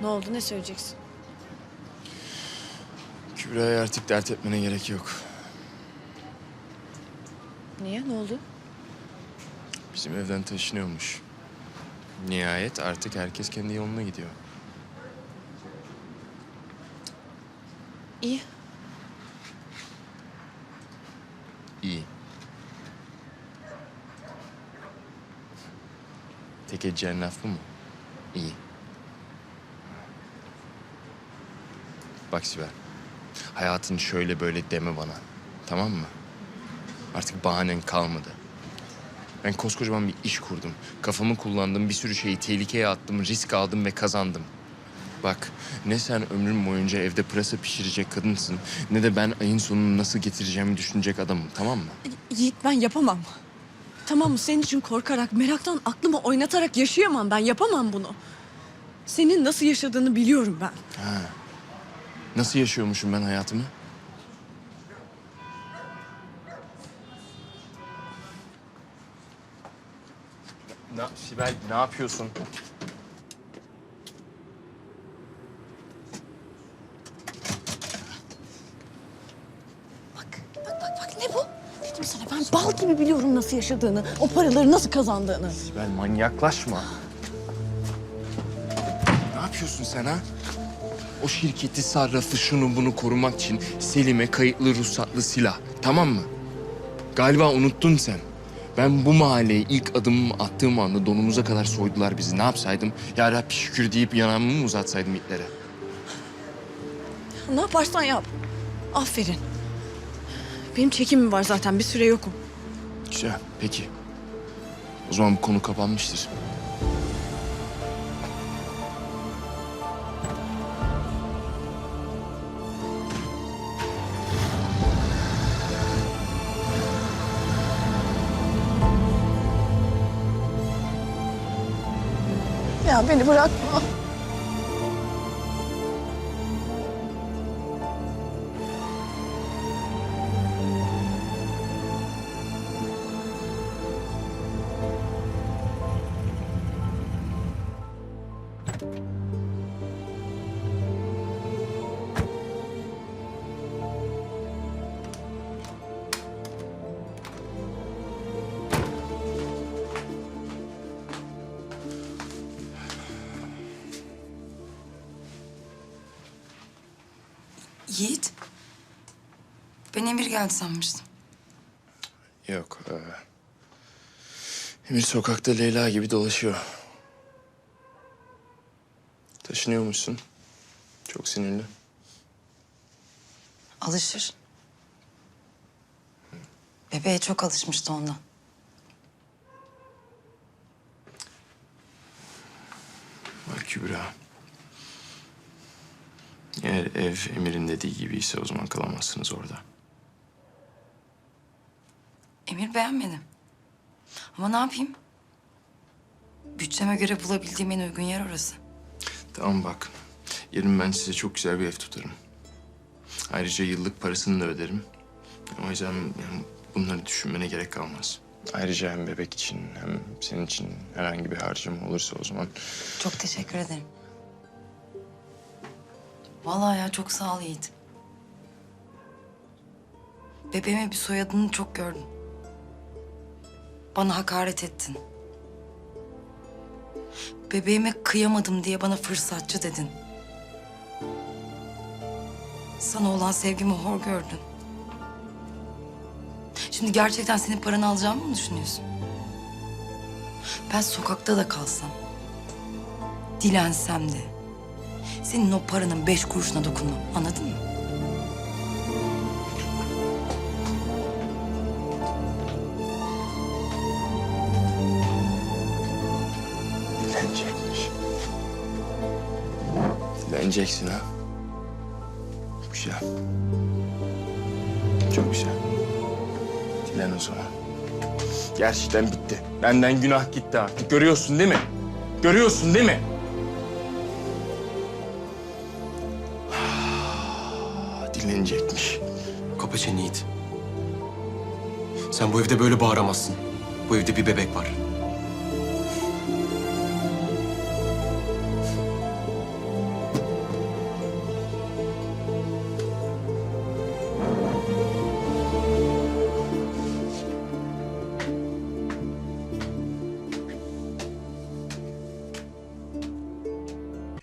Ne oldu ne söyleyeceksin? Kübra'ya artık dert etmene gerek yok. Niye ne oldu? Bizim evden taşınıyormuş. Nihayet artık herkes kendi yoluna gidiyor. İyi. İyi. Tek edeceğin laf bu mu? İyi. Bak Sibel. Hayatın şöyle böyle deme bana. Tamam mı? Artık bahanen kalmadı. Ben koskocaman bir iş kurdum. Kafamı kullandım, bir sürü şeyi tehlikeye attım, risk aldım ve kazandım. Bak, ne sen ömrüm boyunca evde pırasa pişirecek kadınsın, ne de ben ayın sonunu nasıl getireceğimi düşünecek adamım, tamam mı? Yiğit ben yapamam. Tamam mı? Senin için korkarak, meraktan aklımı oynatarak yaşayamam ben. Yapamam bunu. Senin nasıl yaşadığını biliyorum ben. Nasıl yaşıyormuşum ben hayatımı? Ne, Sibel ne yapıyorsun? Bak, bak, bak, bak ne bu? Dedim sana ben bal gibi biliyorum nasıl yaşadığını, o paraları nasıl kazandığını. Sibel manyaklaşma. Ne yapıyorsun sen ha? O şirketi sarrafı şunu bunu korumak için Selim'e kayıtlı ruhsatlı silah. Tamam mı? Galiba unuttun sen. Ben bu mahalleye ilk adımımı attığım anda donumuza kadar soydular bizi. Ne yapsaydım? Ya Rabbi şükür deyip yanağımı mı uzatsaydım itlere? Ne yaparsan yap. Aferin. Benim çekimim var zaten, bir süre yokum. Güzel, peki. O zaman bu konu kapanmıştır. Beni bırakma. Yiğit. Ben Emir geldi sanmıştım. Yok. e, Emir sokakta Leyla gibi dolaşıyor. Taşınıyormuşsun. Çok sinirli. Alışır. Bebeğe çok alışmıştı ondan. Bak Kübra. Eğer ev Emir'in dediği gibiyse o zaman kalamazsınız orada. Emir beğenmedi. Ama ne yapayım? Bütçeme göre bulabildiğim en uygun yer orası. Tamam bak. Yarın ben size çok güzel bir ev tutarım. Ayrıca yıllık parasını da öderim. O yüzden yani bunları düşünmene gerek kalmaz. Ayrıca hem bebek için hem senin için herhangi bir harcama olursa o zaman Çok teşekkür ederim. Vallahi ya çok sağ ol Yiğit. Bebeğime bir soyadını çok gördüm. Bana hakaret ettin. Bebeğime kıyamadım diye bana fırsatçı dedin. Sana olan sevgimi hor gördün. Şimdi gerçekten senin paranı alacağımı mı düşünüyorsun? Ben sokakta da kalsam, dilensem de senin o paranın beş kuruşuna dokunmam. Anladın mı? dilenecekmiş. Dileneceksin ha. Güzel. Çok güzel. Dilen o zaman. Gerçekten bitti. Benden günah gitti artık. Görüyorsun değil mi? Görüyorsun değil mi? Dilenecekmiş. Kapa Yiğit. Sen bu evde böyle bağıramazsın. Bu evde bir bebek var.